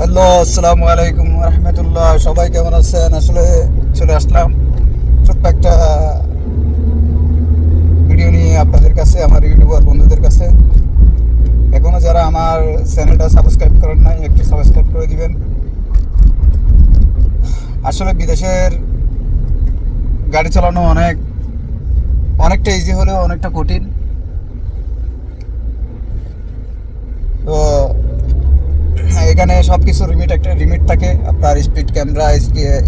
Hello, আসসালামু আলাইকুম রহমতুল্লাহ। সবাই কেমন আছেন? আসলে চলে আসলাম ছোট্ট একটা ভিডিও নিয়ে আপনাদের কাছে, আমার ইউটিউবার বন্ধুদের কাছে। এখনও যারা আমার চ্যানেলটা সাবস্ক্রাইব করেন নাই, একটু সাবস্ক্রাইব করে দিবেন। আসলে বিদেশের গাড়ি চালানো অনেক, অনেকটা ইজি হলেও অনেকটা কঠিন তো হ্যাঁ, এখানে সব কিছু লিমিট একটা লিমিট থাকে। আপনার স্পিড ক্যামেরা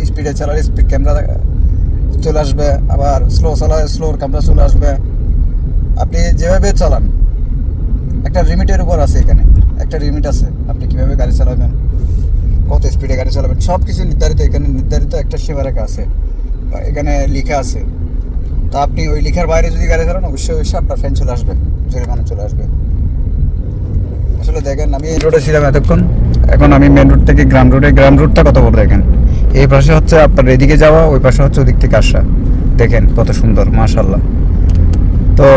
স্পিডে চালালে স্পিড ক্যামেরা চলে আসবে। আবার স্লো চালালে স্লোর ক্যামেরা চলে আসবে। আপনি যেভাবে চালান, একটা লিমিটের উপর আছে এখানে। একটা লিমিট আছে। আপনি কীভাবে গাড়ি চালাবেন, কত স্পিডে গাড়ি চালাবেন সব কিছু নির্ধারিত। এখানে নির্ধারিত একটা সীমারেখা আছে, বা এখানে লেখা আছে। তো আপনি ওই লেখার বাইরে যদি গাড়ি চালান, অবশ্যই অবশ্যই আপনার ফ্যান চলে আসবে, জরিমানা চলে আসবে। আসলে দেখেন, আমি রোডে ছিলাম এতক্ষণ। এখন আমি মেন রোড থেকে গ্রাম রোডে গ্রাম রোডটা কত বড় দেখেন। এই পাশে হচ্ছে আপনার এদিকে যাওয়া, ওই পাশে হচ্ছে ওদিক থেকে আসা। দেখেন কত সুন্দর মাশাল্লাহ তো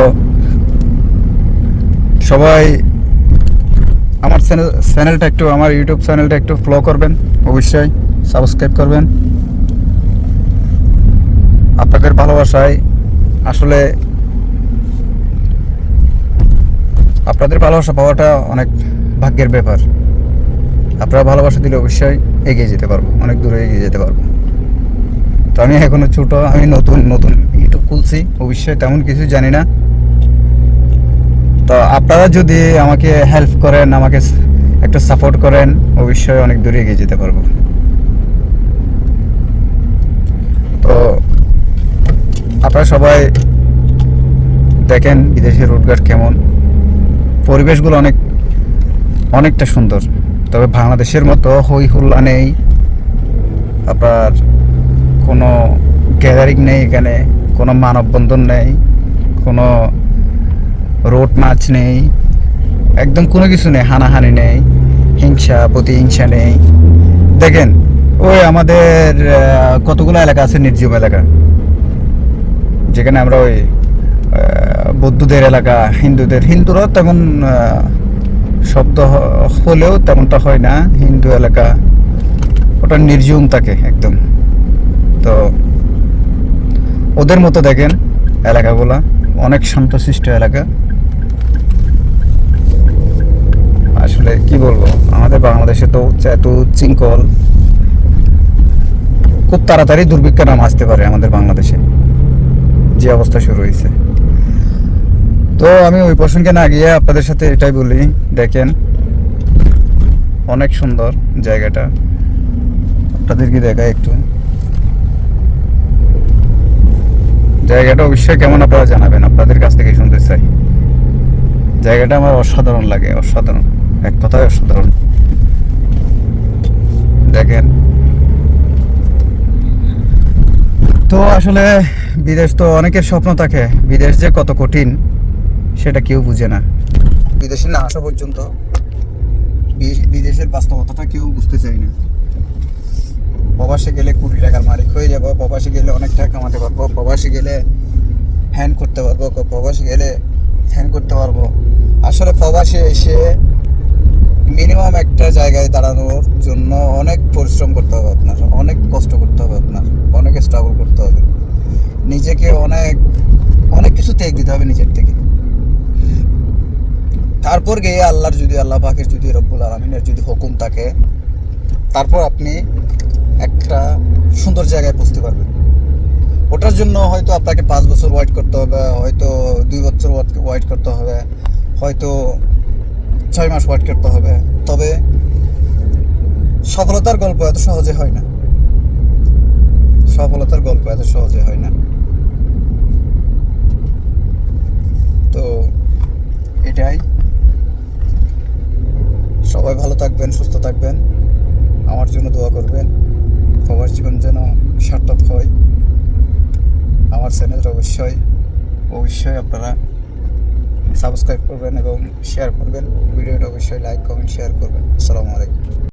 সবাই আমার চ্যানেল চ্যানেলটা একটু, আমার ইউটিউব চ্যানেলটা একটু ফলো করবেন, অবশ্যই সাবস্ক্রাইব করবেন। আপনাদের ভালোবাসায় আসলে আপনাদের ভালোবাসা পাওয়াটা অনেক ভাগ্যের ব্যাপার। আপনারা ভালোবাসা দিলে অবশ্যই এগিয়ে যেতে পারব, অনেক দূরে এগিয়ে যেতে পারব। তো আমি এখনও ছোট, আমি নতুন নতুন ইউটিউব খুলছি, অবশ্যই তেমন কিছু জানি না। তো আপনারা যদি আমাকে হেল্প করেন, আমাকে একটু সাপোর্ট করেন, অবশ্যই অনেক দূরে এগিয়ে যেতে পারব। তো আপনারা সবাই দেখেন বিদেশের রোডঘাট কেমন। পরিবেশগুলো অনেক, অনেকটা সুন্দর। তবে বাংলাদেশের মতো হই হুল্লা নেই আপনার কোনো গ্যাদারিং নেই এখানে, কোনো মানববন্ধন নেই, কোনো রোড মাছ নেই, একদম কোনো কিছু নেই, হানাহানি নেই, হিংসা, প্রতিহিংসা নেই। দেখেন, ওই আমাদের কতগুলো এলাকা আছে নির্জীব এলাকা? যেখানে আমরা ওই বৌদ্ধদের এলাকা, হিন্দুদের হিন্দুরা তেমন শব্দ হলেও তেমনটা হয় না। হিন্দু এলাকা, ওটা নির্জুম থাকে একদম। তো ওদের মতো দেখেন এলাকাগুলা। অনেক শান্তশিষ্ট এলাকা। আসলে কি বলব, আমাদের বাংলাদেশে তো এত চিঙ্কল খুব তাড়াতাড়ি দুর্ভিক্ষ নাম আসতে পারে আমাদের বাংলাদেশে। যে অবস্থা শুরু হয়েছে। তো আমি ওই প্রসঙ্গে না গিয়ে আপনাদের সাথে এটাই বলি, দেখেন, অনেক সুন্দর জায়গাটা। আপনাদেরকে দেখায় একটু। জায়গাটা অবশ্যই কেমন আপনারা জানাবেন, আপনাদের কাছ থেকে শুনতে চাই। জায়গাটা আমার অসাধারণ লাগে, অসাধারণ, এক কথায় অসাধারণ। দেখেন। তো আসলে বিদেশ তো অনেকের স্বপ্ন থাকে, বিদেশ যে কত কঠিন। সেটা কেউ বুঝে না। বিদেশে না আসা পর্যন্ত বিদেশের বাস্তবতাটা কেউ বুঝতে চায় না। প্রবাসে গেলে কুড়ি টাকার মালিক হয়ে যাব, প্রবাসে গেলে অনেক টাকা কামাতে পারব, প্রবাসে গেলে হ্যান করতে পারব প্রবাসে গেলে হ্যান করতে পারব। আসলে প্রবাসে এসে মিনিমাম একটা জায়গায় দাঁড়ানোর জন্য অনেক পরিশ্রম করতে হবে আপনার, অনেক কষ্ট করতে হবে আপনার, অনেক স্ট্রাগল করতে হবে। নিজেকে অনেক অনেক কিছু ত্যাগ দিতে হবে নিজের থেকে। তারপর গিয়ে আল্লাহর যদি, আল্লাহ পাকের যদি রব্বুল আলমিনের যদি হুকুম থাকে, তারপর আপনি একটা সুন্দর জায়গায় পৌঁছতে পারবেন। ওটার জন্য হয়তো আপনাকে পাঁচ বছর ওয়েট করতে হবে, হয়তো দুই বছর ওয়েট করতে হবে, হয়তো ছয় মাস ওয়েট করতে হবে। তবে সফলতার গল্প এত সহজে হয় না। সফলতার গল্প এত সহজে হয় না। তো এটাই। সবাই ভালো থাকবেন, সুস্থ থাকবেন। আমার জন্য দোয়া করবেন। সবার জীবন যেন সার্থক হয়। আমার চ্যানেলটা অবশ্যই অবশ্যই আপনারা সাবস্ক্রাইব করবেন এবং শেয়ার করবেন। ভিডিওটা অবশ্যই লাইক কমেন্ট শেয়ার করবেন। আসসালামু আলাইকুম।